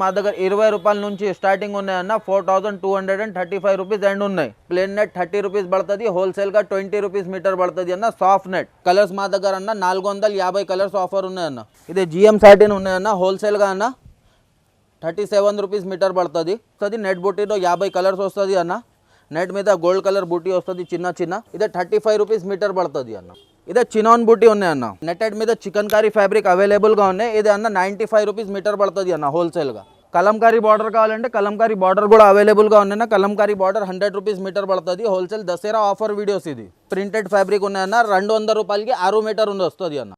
మా దగ్గర ఇరవై రూపాయల నుంచి స్టార్టింగ్ ఉన్నాయన్న four thousand two hundred and thirty five rupees end ఉన్నాయి. ప్లేన్ నెట్ థర్టీ రూపీస్ పడుతుంది. హోల్సేల్గా ట్వంటీ రూపీస్ మీటర్ పడుతుంది అన్న. సాఫ్ట్ నెట్ కలర్స్ మా దగ్గర అన్న నాలుగు వందల యాభై కలర్స్ ఆఫర్ ఉన్నాయన్న ఇది జిఎం సాటిన్ ఉన్నాయన్న హోల్సేల్గా అన్న థర్టీ సెవెన్ రూపీస్ మీటర్ పడుతుంది. వస్తుంది. నెట్ బుట్టీలో యాభై కలర్స్ వస్తుంది అన్న. నెట్ మీద గోల్డ్ కలర్ బుట్టి వస్తుంది. చిన్న చిన్న. ఇదే థర్టీ ఫైవ్ రూపీస్ మీటర్ పడుతుంది అన్న. ఇదే చినాన్ బూటీ ఉన్నాయి అన్న. నెట్టెడ్ మీద చికెన్ కర్రీ ఫ్యాబ్రిక్ అవైలబుల్గా ఉన్నాయి. ఇది అన్న నైంటీ ఫైవ్ రూపీస్ మీటర్ పడుతుంది అన్న హోల్సేల్గా కలంకారీ బార్డర్ కావాలంటే కలంకారీ బార్డర్ కూడా అవైలబుల్గా ఉన్నాయన్న Kalamkari border hundred rupees metre పడుతుంది. హోల్సేల్ దసరా ఆఫర్ వీడియోస్ ఇది. ప్రింటెడ్ ఫ్యాబ్రిక్ ఉన్నాయన్న రెండు వందల రూపాయలకి ఆరు మీటర్ ఉంది వస్తుంది అన్న.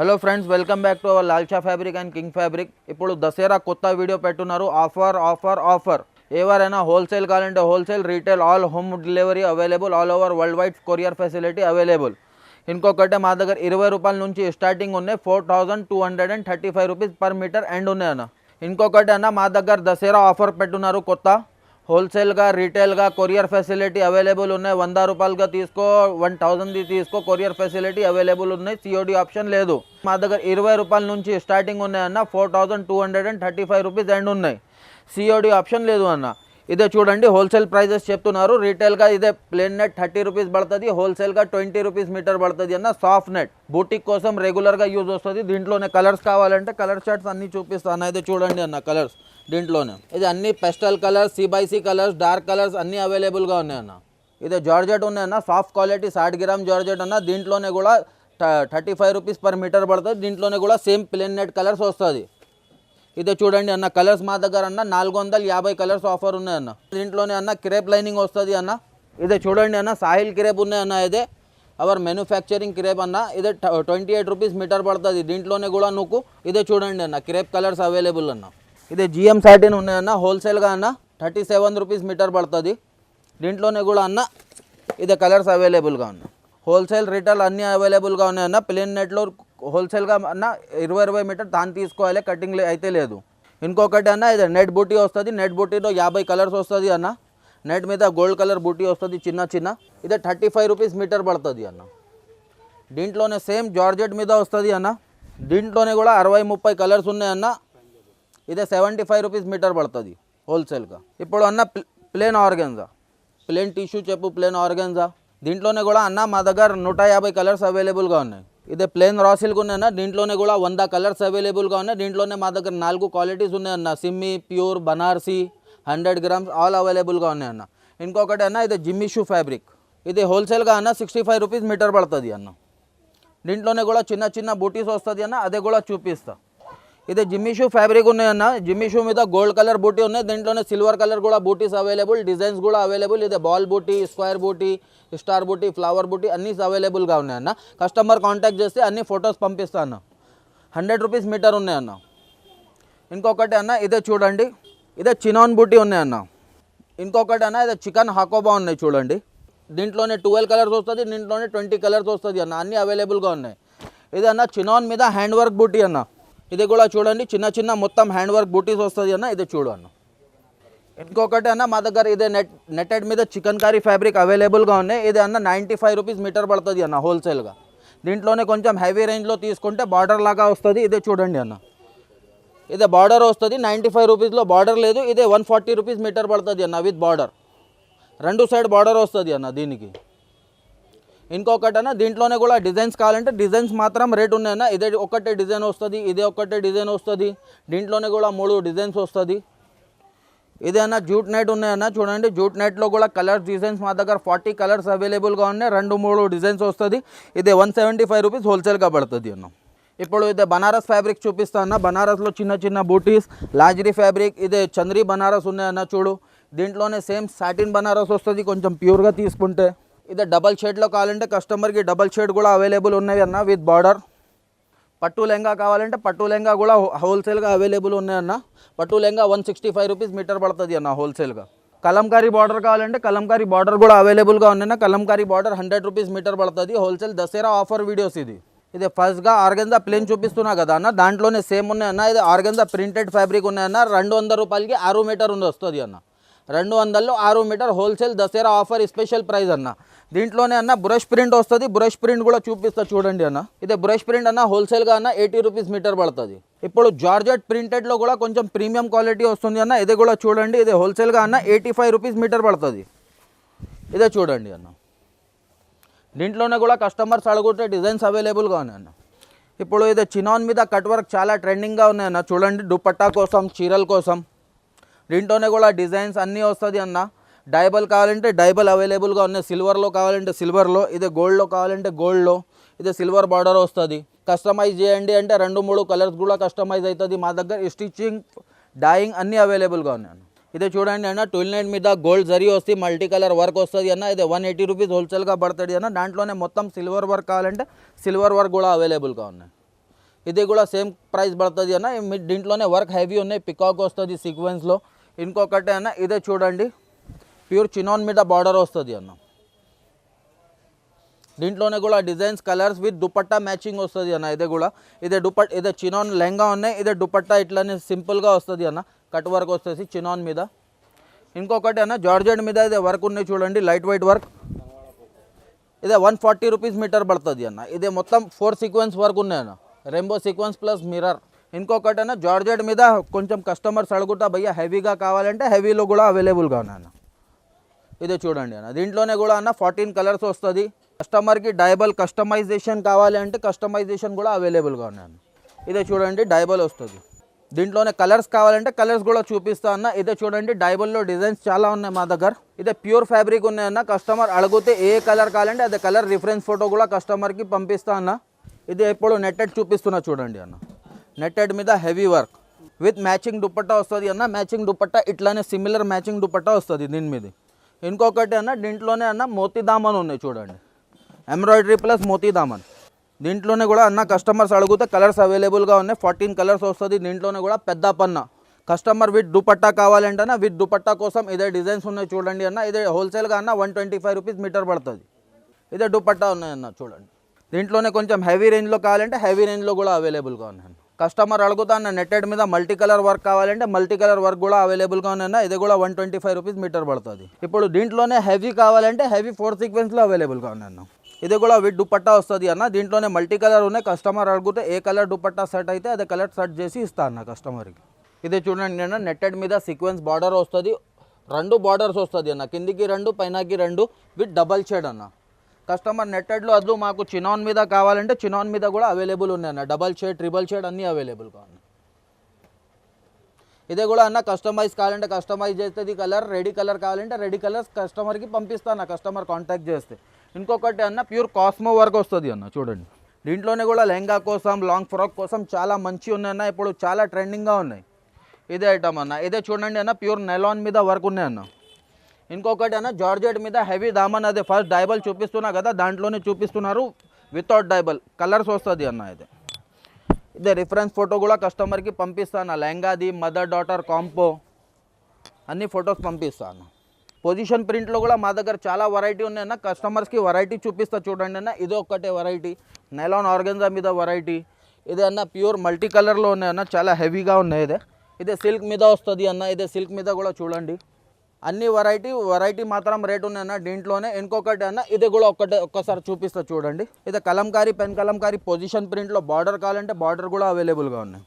Hello friends welcome back to our లాల్చా fabric and king fabric ఇప్పుడు దసరా కొత్త వీడియో పెట్టున్నారు. ఆఫర్ ఆఫర్ ఆఫర్ ఎవరైనా హోల్సేల్ కావాలంటే wholesale retail all home delivery available all over world wide courier facility available ఇంకొకటి మా దగ్గర ఇరవై రూపాయల నుంచి స్టార్టింగ్ ఉన్నాయి. Four thousand two hundred and thirty five rupees per metre end ఉన్నాయి అన్న. ఇంకొకటి అన్న మా దగ్గర దసరా ఆఫర్ పెట్టున్నారు కొత్త. హోల్సేల్గా రీటైల్గా కొరియర్ ఫెసిలిటీ అవైలబుల్ ఉన్నాయి. వంద రూపాయలుగా తీసుకో వన్ థౌజండ్ది తీసుకో కొరియర్ ఫెసిలిటీ అవైలబుల్ ఉన్నాయి. సిఓడి ఆప్షన్ లేదు. మా దగ్గర ఇరవై రూపాయల నుంచి స్టార్టింగ్ ఉన్నాయన్న four thousand two hundred and thirty five rupees and ఉన్నాయి. సిఓడి ఆప్షన్ లేదు అన్న. ఇదే చూడండి హోల్సేల్ ప్రైజెస్ చెప్తున్నారు. రీటైల్గా ఇదే ప్లేన్ నెట్ థర్టీ రూపీస్ పడుతుంది హోల్సేల్గా ట్వంటీ రూపీస్ మీటర్ పడుతుంది అన్న సాఫ్ట్ నెట్ బూటిక్ కోసం రెగ్యులర్గా యూజ్ వస్తుంది. దీంట్లోనే కలర్స్ కావాలంటే కలర్ షర్ట్స్ అన్నీ చూపిస్తాను అయితే చూడండి అన్న కలర్స్ దీంట్లోనే. ఇది అన్ని పెస్టల్ కలర్స్ సిబైసీ కలర్స్ డార్క్ కలర్స్ అన్నీ అవైలబుల్గా ఉన్నాయన్న ఇదే జార్జెట్ ఉన్నాయన్న సాఫ్ట్ క్వాలిటీ సాట్ గ్రామ్ జార్జెట్ అన్న. దీంట్లోనే కూడా thirty five rupees per metre పడుతుంది. దీంట్లోనే కూడా సేమ్ ప్లేన్ నెట్ కలర్స్ వస్తుంది. ఇదే చూడండి అన్న కలర్స్ మా దగ్గర అన్న నాలుగు వందల యాభై కలర్స్ ఆఫర్ ఉన్నాయి అన్న. దీంట్లోనే అన్న క్రేప్ లైనింగ్ వస్తుంది అన్న. ఇదే చూడండి అన్న సాహిల్ క్రేప్ ఉన్నాయి అన్న ఇదే. అవర్ మ్యానుఫ్యాక్చరింగ్ క్రేప్ అన్న ఇదే ట్వంటీ ఎయిట్ రూపీస్ మీటర్ పడుతుంది. దీంట్లోనే కూడా నువ్వు ఇదే చూడండి అన్న క్రేప్ కలర్స్ అవైలబుల్ అన్న. ఇదే జిఎం సాటిన్ ఉన్నాయన్న హోల్సేల్గా అన్న థర్టీ సెవెన్ రూపీస్ మీటర్ పడుతుంది. దీంట్లోనే కూడా అన్న ఇదే కలర్స్ అవైలబుల్గా ఉన్నాయి హోల్సేల్ రిటైల్ అన్నీ అవైలబుల్గా ఉన్నాయన్న ప్లేన్ నెట్లో హోల్సేల్గా అన్న ఇరవై ఇరవై మీటర్ దాన్ని తీసుకోవాలి కటింగ్ అయితే లేదు. ఇంకొకటి అన్న ఇది నెట్ బూటీ వస్తుంది నెట్ బూటీలో యాభై కలర్స్ వస్తుంది అన్న. నెట్ మీద గోల్డ్ కలర్ బూటీ వస్తుంది చిన్న చిన్న. ఇదే థర్టీ ఫైవ్ రూపీస్ మీటర్ పడుతుంది అన్న. దీంట్లోనే సేమ్ జార్జెట్ మీద వస్తుంది అన్న. దీంట్లోనే కూడా అరవై ముప్పై కలర్స్ ఉన్నాయన్న ఇదే సెవెంటీ ఫైవ్ రూపీస్ మీటర్ పడుతుంది హోల్సేల్గా. ఇప్పుడు అన్న ప్లేన్ ఆర్గెన్జా. ప్లేన్ టిష్యూ చెప్పు ప్లేన్ ఆర్గెన్జా. దీంట్లోనే కూడా అన్న మా దగ్గర నూట యాభై కలర్స్ అవైలబుల్గా ఉన్నాయి. ఇదే ప్లేన్ రాసిల్గా సిల్క్ ఉన్నాయన్న దీంట్లోనే కూడా వంద కలర్స్ అవైలబుల్గా ఉన్నాయి. దీంట్లోనే మా దగ్గర నాలుగు క్వాలిటీస్ ఉన్నాయన్న Simmi pure Banarasi hundred grams all అవైలబుల్గా ఉన్నాయన్న. ఇంకొకటి అన్న ఇది జిమ్మి షూ ఫ్యాబ్రిక్ ఇది హోల్సేల్గా అన్న సిక్స్టీ ఫైవ్ రూపీస్ మీటర్ పడుతుంది అన్న. దీంట్లోనే కూడా చిన్న చిన్న బూటీస్ వస్తుంది అన్న అదే కూడా చూపిస్తాను ఇది జిమ్మి షూ ఫ్యాబ్రిక్ ఉన్నాయన్న జిమ్మి షూ మీద గోల్డ్ కలర్ బూటీ ఉన్నాయి దీంట్లోనే సిల్వర్ కలర్ కూడా బూటీస్ అవైలబుల్ డిజైన్స్ కూడా అవైలబుల్ ఇది బాల్ బూటీ స్క్వేర్ బూటీ స్టార్ బూటీ ఫ్లవర్ బూటీ అన్నీ అవైలబుల్గా ఉన్నాయన్న కస్టమర్ కాంటాక్ట్ చేస్తే అన్ని ఫొటోస్ పంపిస్తాను అన్న హండ్రెడ్ రూపీస్ మీటర్ ఉన్నాయన్న ఇంకొకటి అన్న ఇదే చూడండి ఇదే చినాన్ బూటీ ఉన్నాయన్న ఇంకొకటి అన్న ఇదే చికెన్ హకోబా ఉన్నాయి చూడండి దీంట్లోనే ట్వెల్వ్ కలర్స్ వస్తుంది దీంట్లోనే ట్వంటీ కలర్స్ వస్తుంది అన్న అన్నీ అవైలబుల్గా ఉన్నాయి ఇది అన్న చినాన్ మీద హ్యాండ్ వర్క్ బూటీ అన్న ఇది కూడా చూడండి చిన్న చిన్న మొత్తం హ్యాండ్ వర్క్ బూటీస్ వస్తుంది అన్న ఇది చూడు అన్న. ఇంకొకటి అన్న మా దగ్గర ఇదే నెట్ నెట్టెడ్ మీద చికెన్ కర్రీ ఫ్యాబ్రిక్ అవైలబుల్గా ఉన్నాయి. ఇది అన్న నైంటీ ఫైవ్ రూపీస్ మీటర్ పడుతుంది అన్న హోల్సేల్గా. దీంట్లోనే కొంచెం హెవీ రేంజ్లో తీసుకుంటే బార్డర్ లాగా వస్తుంది ఇదే చూడండి అన్న. ఇదే బార్డర్ వస్తుంది నైంటీ ఫైవ్ రూపీస్లో బార్డర్ లేదు ఇదే వన్ ఫార్టీ రూపీస్ మీటర్ పడుతుంది అన్న విత్ బార్డర్. రెండు సైడ్ బార్డర్ వస్తుంది అన్న దీనికి. ఇంకొకటన్నా దీంట్లోనే కూడా డిజైన్స్ కావాలంటే డిజైన్స్ మాత్రం రేట్ ఉన్నాయన్నా ఇదే ఒకటే డిజైన్ వస్తుంది ఇదే ఒకటే డిజైన్ వస్తుంది దీంట్లోనే కూడా మూడు డిజైన్స్ వస్తుంది. ఇదే జూట్ నెట్ ఉన్నాయన్నా చూడండి జూట్ నెట్లో కూడా కలర్స్ డిజైన్స్ మా దగ్గర ఫార్టీ కలర్స్ అవైలబుల్గా ఉన్నాయి. రెండు మూడు డిజైన్స్ వస్తుంది. ఇదే వన్ సెవెంటీ ఫైవ్ రూపీస్ హోల్సేల్గా పడుతుంది అన్న. ఇప్పుడు ఇదే బనారస్ ఫ్యాబ్రిక్ చూపిస్తాను బనారస్లో చిన్న చిన్న బూటీస్ లాజరీ ఫ్యాబ్రిక్ ఇదే చంద్రీ బనారస్ ఉన్నాయన్న చూడు. దీంట్లోనే సేమ్ సాటిన్ బనారస్ వస్తుంది కొంచెం ప్యూర్గా తీసుకుంటే. ఇదే డబల్ షేడ్లో కావాలంటే కస్టమర్కి డబల్ షేడ్ కూడా అవైలబుల్ ఉన్నాయి అన్న విత్ బార్డర్. పట్టు లెంగా కావాలంటే పట్టు లెంగా కూడా హోల్సేల్గా అవైలబుల్ ఉన్నాయన్న పట్టు lehenga one sixty five rupees metre పడుతుంది అన్న హోల్సేల్గా. కలంకారీ బార్డర్ కావాలంటే కలంకారీ బార్డర్ కూడా అవైలబుల్గా ఉన్నాయన్న Kalamkari border hundred rupees metre పడుతుంది. హోల్సేల్ దసరా ఆఫర్ వీడియోస్ ఇది. ఇది ఫస్ట్గా ఆర్గెన్జా ప్లేన్ చూపిస్తున్నా కదా అన్న. దాంట్లోనే సేమ్ ఉన్నాయన్న ఇది ఆర్గెన్జా ప్రింటెడ్ ఫ్యాబ్రిక్ ఉన్నాయన్న రెండు వందల రూపాయలకి ఆరు మీటర్ ఉంది వస్తుంది అన్న. రెండు వందలు ఆరు metre wholesale Dasara offer special price అన్న. దీంట్లోనే అన్న బ్రష్ ప్రింట్ వస్తుంది. బ్రష్ ప్రింట్ కూడా చూపిస్తా చూడండి అన్న. ఇదే బ్రష్ ప్రింట్ అన్న హోల్సేల్గా అన్న ఎయిటీ రూపీస్ మీటర్ పడుతుంది. ఇప్పుడు జార్జెట్ ప్రింటెడ్లో కూడా కొంచెం ప్రీమియం క్వాలిటీ వస్తుంది అన్న. ఇది కూడా చూడండి. ఇది హోల్సేల్గా అన్న ఎయిటీ ఫైవ్ రూపీస్ మీటర్ పడుతుంది. ఇదే చూడండి అన్న. దీంట్లోనే కూడా కస్టమర్స్ అడుగుతే డిజైన్స్ అవైలబుల్గా ఉన్నాయి అన్న. ఇప్పుడు ఇది చినాన్ మీద కట్ వర్క్ చాలా ట్రెండింగ్గా ఉన్నాయన్న చూడండి దుపట్టా కోసం చీరల కోసం. దీంట్లోనే కూడా డిజైన్స్ అన్నీ వస్తుంది అన్న. డైబల్ కావాలంటే డైబల్ అవైలబుల్గా ఉన్నాయి. సిల్వర్లో కావాలంటే సిల్వర్లో ఇది గోల్డ్లో కావాలంటే గోల్డ్లో ఇది సిల్వర్ బార్డర్ వస్తుంది. కస్టమైజ్ చేయండి అంటే రెండు మూడు కలర్స్ కూడా కస్టమైజ్ అవుతుంది మా దగ్గర. స్టిచ్చింగ్ డాయింగ్ అన్నీ అవైలబుల్గా ఉన్నాయి అన్న. ఇదే చూడండి అన్న ట్వెల్వ్ నైన్ మీద గోల్డ్ జరీ వస్తుంది మల్టీ కలర్ వర్క్ వస్తుంది అన్న. ఇది వన్ ఎయిటీ రూపీస్ హోల్సేల్గా పడుతుంది అన్న. దాంట్లోనే మొత్తం సిల్వర్ వర్క్ కావాలంటే సిల్వర్ వర్క్ కూడా అవైలబుల్గా ఉన్నాయి. ఇది కూడా సేమ్ ప్రైస్ పడుతుంది అన్న. మీ- దీంట్లోనే వర్క్ హెవీ ఉన్నాయి. పికాక్ వస్తుంది సీక్వెన్స్లో ఇంకొకటి అన్న ఇదే చూడండి. ప్యూర్ చినాన్ మీద బార్డర్ వస్తుంది అన్న. దీంట్లోనే కూడా designs colours with dupatta matching వస్తుంది అన్న. ఇదే కూడా. ఇదే దుపట్ ఇదే చినాన్ లెహంగా ఉన్నాయి. ఇదే దుపట్టా ఇట్లానే సింపుల్గా వస్తుంది అన్న. కట్ వర్క్ వస్తుంది చినాన్ మీద. ఇంకొకటి అన్న జార్జెట్ మీద ఇదే వర్క్ ఉన్నాయి చూడండి లైట్ వైట్ వర్క్. ఇదే వన్ ఫార్టీ రూపీస్ మీటర్ పడుతుంది అన్న. ఇదే మొత్తం ఫోర్ సీక్వెన్స్ వర్క్ ఉన్నాయి అన్న. Rainbow sequence plus mirror. ఇంకొకటి అన్న జార్జెట్ మీద కొంచెం కస్టమర్స్ అడుగుతా భయ్య హెవీగా కావాలంటే హెవీలో కూడా అవైలబుల్గా ఉన్నాను అన్న. ఇదే చూడండి అన్న. దీంట్లోనే కూడా అన్న ఫార్టీన్ కలర్స్ వస్తుంది. కస్టమర్కి డైబల్ కస్టమైజేషన్ కావాలి అంటే కస్టమైజేషన్ కూడా అవైలబుల్గా ఉన్నాను ఇదే చూడండి డైబల్ వస్తుంది. దీంట్లోనే కలర్స్ కావాలంటే కలర్స్ కూడా చూపిస్తా అన్న. ఇదే చూడండి డైబల్లో డిజైన్స్ చాలా ఉన్నాయి మా దగ్గర. ఇదే ప్యూర్ ఫ్యాబ్రిక్ ఉన్నాయన్న కస్టమర్ అడిగితే ఏ కలర్ కావాలంటే అదే కలర్ రిఫరెన్స్ ఫోటో కూడా కస్టమర్కి పంపిస్తా అన్న. ఇది ఎప్పుడు నెట్టెడ్ చూపిస్తున్నా చూడండి అన్న. నెట్టెడ్ మీద heavy work. With matching dupatta వస్తుంది అన్న మ్యాచింగ్ దుపట్టా ఇట్లానే సిమిలర్ మ్యాచింగ్ దుపట్టా వస్తుంది దీని మీద. ఇంకొకటి అన్న దీంట్లోనే అన్న మోతీ దామన్ ఉన్నాయి చూడండి. Embroidery plus Moti Daman. దీంట్లోనే కూడా అన్న కస్టమర్స్ అడిగితే కలర్స్ అవైలబుల్గా ఉన్నాయి. ఫార్టీన్ కలర్స్ వస్తుంది దీంట్లోనే కూడా పెద్ద పన్న. కస్టమర్ విత్ దుపట్టా కావాలంటే విత్ దుపట్టా కోసం ఇదే డిజైన్స్ ఉన్నాయి చూడండి అన్న. ఇదే హోల్సేల్గా అన్న one twenty five rupees metre పడుతుంది. ఇదే దుపట్టా ఉన్నాయన్న చూడండి. దీంట్లోనే కొంచెం హెవీ రేంజ్లో కావాలంటే హెవీ రేంజ్లో కూడా అవైలబుల్గా ఉన్నాయి కస్టమర్ అడుగుతా అన్న నెట్టెడ్ మీద మల్టీ కలర్ వర్క్ కావాలంటే మల్టీ కలర్ వర్క్ కూడా అవైలబుల్గా ఉన్నాయన్న ఇది కూడా one twenty five rupees metre పడుతుంది. ఇప్పుడు దీంట్లోనే హెవీ కావాలంటే హెవీ ఫోర్ సీక్వెన్స్లో అవైలబుల్గా ఉన్నాయన్న ఇది కూడా విత్ దుపట్టా వస్తుంది అన్న దీంట్లోనే మల్టీ కలర్ ఉన్నాయి కస్టమర్ అడిగితే ఏ కలర్ దుపట్టా సెట్ అయితే అదే కలర్ సెట్ చేసి ఇస్తా అన్న కస్టమర్కి. ఇది చూడండి నేను నెట్టెడ్ మీద సీక్వెన్స్ బార్డర్ వస్తుంది రెండు బార్డర్స్ వస్తుంది అన్న కిందికి రెండు పైనకి రెండు విత్ డబల్ షేడ్ అన్న. కస్టమర్ నెట్టెడ్లో వద్దు మాకు చినాన్ మీద కావాలంటే చినాన్ మీద కూడా అవైలబుల్ ఉన్నాయి అన్న. డబల్ షేడ్ ట్రిబల్ షేడ్ అన్నీ అవైలబుల్గా ఉన్నాయి ఇదే కూడా అన్న కస్టమైజ్ కావాలంటే కస్టమైజ్ చేస్తుంది కలర్ రెడీ కలర్ కావాలంటే రెడీ కలర్ కస్టమర్కి పంపిస్తాను కస్టమర్ కాంటాక్ట్ చేస్తే. ఇంకొకటి అన్న ప్యూర్ కాస్మో వర్క్ వస్తుంది అన్న చూడండి. దీంట్లోనే కూడా లెహంగా కోసం లాంగ్ ఫ్రాక్ కోసం చాలా మంచి ఉన్నాయన్న ఇప్పుడు చాలా ట్రెండింగ్గా ఉన్నాయి. ఇదే ఐటమ్ అన్న. ఇదే చూడండి అన్న ప్యూర్ నెలాన్ మీద వర్క్ ఉన్నాయన్న ఇంకొకటి అన్న జార్జెట్ మీద హెవీ దామన్ అదే ఫస్ట్ డైబల్ చూపిస్తున్నా కదా దాంట్లోనే చూపిస్తున్నారు. వితౌట్ డైబల్ కలర్స్ వస్తుంది అన్న ఇది. ఇదే రిఫరెన్స్ ఫోటో కూడా కస్టమర్కి పంపిస్తాను. లెహంగాది మదర్ డాటర్ కాంపో అన్ని ఫొటోస్ పంపిస్తాను. పొజిషన్ ప్రింట్లో కూడా మా దగ్గర చాలా వెరైటీ ఉన్నాయన్న కస్టమర్స్కి వెరైటీ చూపిస్తా చూడండి అన్న. ఇది ఒక్కటే వెరైటీ నైలాన్ ఆర్గెన్జా మీద వెరైటీ ఇది అన్న ప్యూర్ మల్టీ కలర్లో ఉన్నాయన్న చాలా హెవీగా ఉన్నాయి ఇదే. ఇదే సిల్క్ మీద వస్తుంది అన్న. ఇదే సిల్క్ మీద కూడా చూడండి. అన్ని వెరైటీ వెరైటీ మాత్రం రేట్ ఉన్నాయన్న దీంట్లోనే ఇంకొకటి అన్న ఇది కూడా ఒక్కటే ఒక్కసారి చూపిస్తా చూడండి. ఇది కలంకారీ పెన్ కలంకారీ పొజిషన్ ప్రింట్లో బార్డర్ కావాలంటే బార్డర్ కూడా అవైలబుల్గా ఉన్నాయి.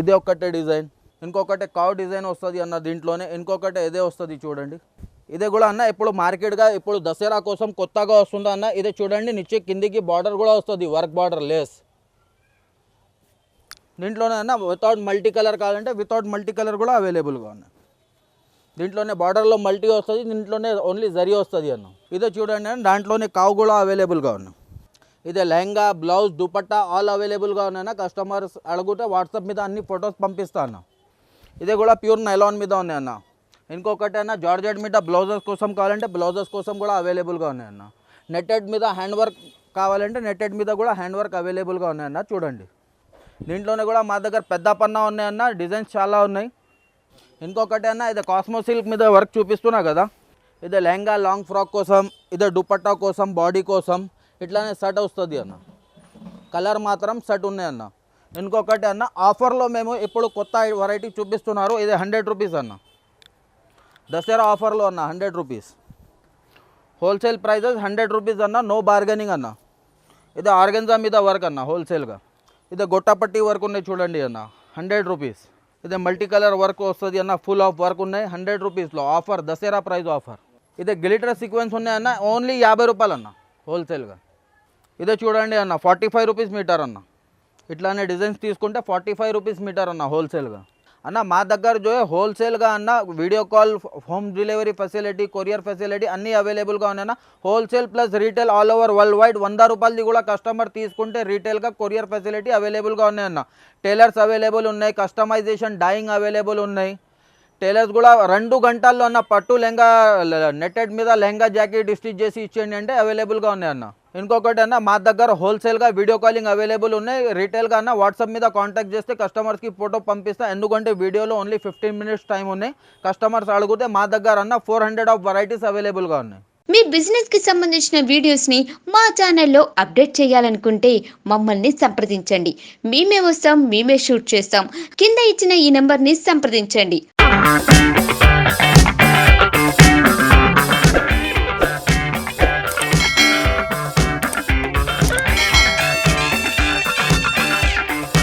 ఇది ఒక్కటే డిజైన్ ఇంకొకటి కావ్ డిజైన్ వస్తుంది అన్న దీంట్లోనే ఇంకొకటి ఇదే వస్తుంది చూడండి. ఇదే కూడా అన్న ఇప్పుడు మార్కెట్గా ఇప్పుడు దసరా కోసం కొత్తగా వస్తుంది అన్న ఇదే చూడండి నిచ్చే కిందికి బార్డర్ కూడా వస్తుంది వర్క్ బార్డర్ లేస్ దీంట్లోనే అన్న వితౌట్ మల్టీ కలర్ కావాలంటే వితౌట్ మల్టీ కలర్ కూడా అవైలబుల్గా ఉన్నాయి. దీంట్లోనే బార్డర్లో మల్టీ వస్తుంది దీంట్లోనే ఓన్లీ జరి వస్తుంది అన్న. ఇదే చూడండి అని దాంట్లోనే కావు కూడా అవైలబుల్గా ఉన్నాయి ఇదే లెహంగా బ్లౌజ్ దుపట్టా ఆల్ అవైలబుల్గా ఉన్నాయన్న కస్టమర్స్ అడిగితే వాట్సాప్ మీద అన్ని ఫొటోస్ పంపిస్తా ఇదే కూడా ప్యూర్ నైలాన్ మీద ఉన్నాయన్న ఇంకొకటి అన్న జార్జెట్ మీద బ్లౌజెస్ కోసం కావాలంటే బ్లౌజెస్ కోసం కూడా అవైలబుల్గా ఉన్నాయన్న నెట్టెడ్ మీద హ్యాండ్ వర్క్ కావాలంటే నెట్టెడ్ మీద కూడా హ్యాండ్ వర్క్ అవైలబుల్గా ఉన్నాయన్న చూడండి. దీంట్లోనే కూడా మా దగ్గర పెద్ద పన్నా ఉన్నాయన్న డిజైన్స్ చాలా ఉన్నాయి. ఇంకొకటి అన్న ఇది కాస్మో సిల్క్ మీద వర్క్ చూపిస్తున్నా కదా. ఇది లెహంగా లాంగ్ ఫ్రాక్ కోసం ఇదే దుపట్టా కోసం బాడీ కోసం ఇట్లానే సెట్ వస్తుంది అన్న. కలర్ మాత్రం సెట్ ఉన్నాయి అన్న. ఇంకొకటి అన్న ఆఫర్లో మేము ఇప్పుడు కొత్త వెరైటీ చూపిస్తున్నారు. ఇది హండ్రెడ్ రూపీస్ అన్న. దసరా ఆఫర్లో అన్న hundred rupees wholesale prices hundred rupees అన్న నో బార్గెనింగ్ అన్న. ఇది ఆర్గెన్జా మీద వర్క్ అన్న హోల్సేల్గా ఇది గొట్టపట్టి వర్క్ ఉన్నాయి చూడండి అన్న హండ్రెడ్ రూపీస్ ఇదే మల్టీ కలర్ వర్క్ వస్తుంది అన్న ఫుల్ ఆఫ్ వర్క్ ఉన్నాయి. హండ్రెడ్ రూపీస్లో ఆఫర్ దసరా ప్రైజ్ ఆఫర్ ఇదే గ్లిటర్ సీక్వెన్స్ ఉన్నాయన్న ఓన్లీ యాభై రూపాయలు అన్న హోల్సేల్గా ఇదే చూడండి అన్న ఫార్టీ ఫైవ్ రూపీస్ మీటర్ అన్న. ఇట్లానే డిజైన్స్ తీసుకుంటే ఫార్టీ ఫైవ్ రూపీస్ మీటర్ అన్న హోల్సేల్గా అన్న మా దగ్గర జో హోల్సేల్గా అన్న video call home delivery facility courier facility అన్నీ అవైలబుల్గా ఉన్నాయన్న wholesale plus retail all over world wide వంద రూపాయలది కూడా కస్టమర్ తీసుకుంటే రీటైల్గా కొరియర్ ఫెసిలిటీ అవైలబుల్గా ఉన్నాయన్న టైలర్స్ అవైలబుల్ ఉన్నాయి కస్టమైజేషన్ డైయింగ్ అవైలబుల్ ఉన్నాయి. టైలర్స్ కూడా రెండు గంటల్లో అన్న పట్టు లెహంగా నెట్టెడ్ మీద లెహంగా జాకెట్ స్టిచ్ చేసి ఇచ్చేయండి అంటే అవైలబుల్గా ఉన్నాయి అన్నా. ఇంకొకటి అన్న మా దగ్గర హోల్సేల్గా వీడియో కాలింగ్ అవైలబుల్ ఉన్నాయి. రీటైల్గా అన్న వాట్సాప్ మీద కాంటాక్ట్ చేస్తే కస్టమర్స్కి ఫోటో పంపిస్తా. ఎందుకంటే వీడియోలో ఓన్లీ ఫిఫ్టీన్ మినిట్స్ టైం ఉన్నాయి. కస్టమర్స్ అడిగితే మా దగ్గర అన్న ఫోర్ హండ్రెడ్ ఆఫ్ వెరైటీస్ అవైలబుల్గా ఉన్నాయి. మీ బిజినెస్కి సంబంధించిన వీడియోస్ని మా ఛానల్లో అప్డేట్ చేయాలనుకుంటే మమ్మల్ని సంప్రదించండి. మేమే వస్తాం మేమే షూట్ చేస్తాం. కింద ఇచ్చిన ఈ నెంబర్ని సంప్రదించండి.